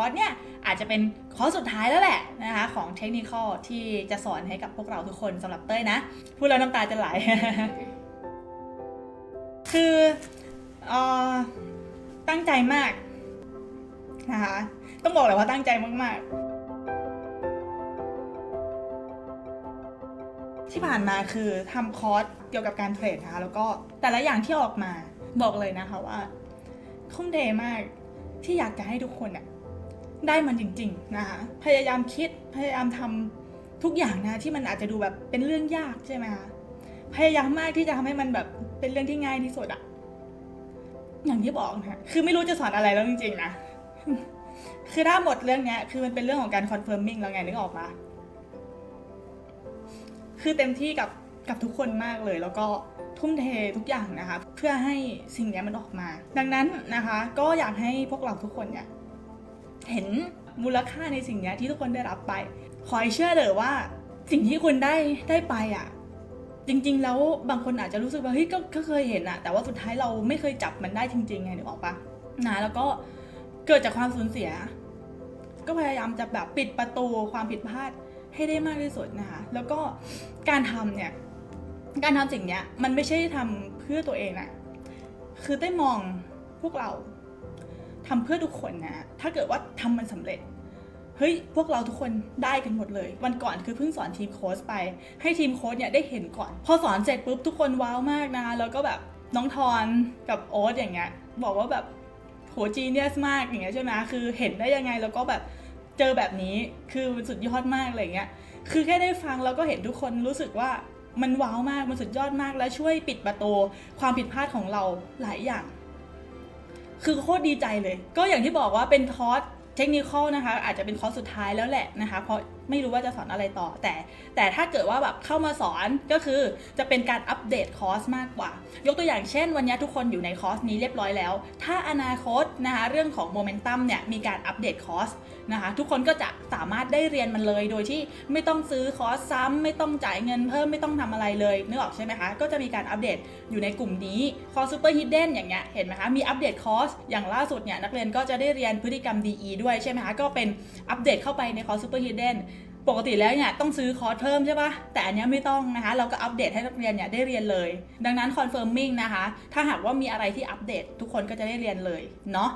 อร์สเนี่ยอาจจะเป็นคอร์สสุดท้ายแล้วแหละนะคะของเทคนิคที่จะสอนให้กับพวกเราทุกคนสำหรับเต้ยนะ พูดแล้วน้ำตาจะไหล คือออตั้งใจมากนะคะต้องบอกเลยว่าตั้งใจมาก ๆที่ผ่านมาคือทำคอร์สเกี่ยวกับการเทรดนะคะแล้วก็แต่ละอย่างที่ออกมาบอกเลยนะคะว่า ทุ่มเทมากที่อยากจะให้ทุกคนอะ ได้มันจริงๆนะคะพยายามคิดพยายามทำทุกอย่างนะที่มันอาจจะดูแบบเป็นเรื่องยากใช่ไหมคะพยายามมากที่จะทำให้มันแบบเป็นเรื่องที่ง่ายที่สุดอะอย่างที่บอกนะคะคือไม่รู้จะสอนอะไรแล้วจริงๆนะคือถ้าหมดเรื่องเนี้ย คือมันเป็นเรื่องของการคอนเฟิร์มมิ่งแล้วไงนึกออกปะคือเต็มที่กับกับทุกคนมากเลย แล้วก็ทุ่มเททุกอย่างนะคะ เพื่อให้สิ่งเนี้ยมันออกมา ดังนั้นนะคะ ก็อยากให้พวกเราทุกคนเนี่ย เห็นมูลค่าในสิ่งนี้ที่ทุกคนได้รับไป ขอให้เชื่อเลยว่าสิ่งที่คุณได้ได้ไปอะ จริงๆ แล้วบางคนอาจจะรู้สึกว่าเฮ้ยก็ก็เคยเห็นอะแต่ว่าสุดท้ายเราไม่เคยจับมันได้จริงๆไงนึกออกปะนะแล้วก็เกิดจากความสูญเสีย ก็พยายามจะแบบปิดประตูความผิดพลาดให้ได้มากที่สุดนะคะ แล้วก็การทำเนี่ย การทำสิ่งเนี้ยมันไม่ใช่ทำเพื่อตัวเองอะคือได้มองพวกเรา ทำเพื่อทุกคนนะ ถ้าเกิดว่าทำมันสำเร็จ เฮ้ย พวกเราทุกคนได้กันหมดเลย วันก่อนคือเพิ่งสอนทีมโค้ชไป ให้ทีมโค้ชเนี่ยได้เห็นก่อน พอสอนเสร็จปุ๊บทุกคนว้าวมากนะคะ แล้วก็แบบน้องทอนกับโอ๊ตอย่างเงี้ย บอกว่าแบบโหจีเนียสมากอย่างเงี้ยใช่ไหมคือเห็นได้ยังไงแล้วก็แบบเจอแบบนี้คือสุดยอดมากอะไรเงี้ย คือแค่ได้ฟังแล้วก็เห็นทุกคนรู้สึกว่ามันว้าวมาก มันสุดยอดมาก และช่วยปิดประตูความผิดพลาดของเราหลายอย่าง คือโคตรดีใจเลย ก็อย่างที่บอกว่าเป็นทอส เทคนิคนะคะ อาจจะเป็นคอร์สสุดท้ายแล้วแหละนะคะ เพราะไม่รู้ว่าจะสอนอะไรต่อ แต่ แต่ถ้าเกิดว่าแบบเข้ามาสอนก็คือจะเป็นการอัปเดตคอร์สมากกว่า ยกตัวอย่างเช่น วันนี้ทุกคนอยู่ในคอร์สนี้เรียบร้อยแล้ว ถ้าอนาคตนะคะเรื่องของโมเมนตัมเนี่ยมีการอัปเดตคอร์สนะคะ ทุกคนก็จะสามารถได้เรียนมันเลยโดยที่ไม่ต้องซื้อคอร์สซ้ำไม่ต้องจ่ายเงินเพิ่มไม่ต้องทำอะไรเลยนึกออกใช่ไหมคะ ก็จะมีการอัปเดตอยู่ในกลุ่มนี้คอร์สซูเปอร์ฮิดเด้นอย่างเงี้ยเห็นไหมคะมีอัปเดตคอร์สอย่างล่าสุดเนี่ยนักเรียนก็จะได้เรียนพฤติกรรม DE ด้วยใช่ไหมคะ ก็เป็นอัปเดตเข้าไปในคอร์สซูเปอร์ฮิดเด้นปกติแล้วเนี่ยต้องซื้อคอร์สเพิ่มใช่ปะแต่อันเนี้ยไม่ต้องนะคะ เราก็อัปเดตให้นักเรียนเนี่ยได้เรียนเลย ดังนั้นคอนเฟิร์มมิ่งนะคะ ถ้าหากว่ามีอะไรที่อัปเดตทุกคนก็จะได้เรียนเลยเนาะ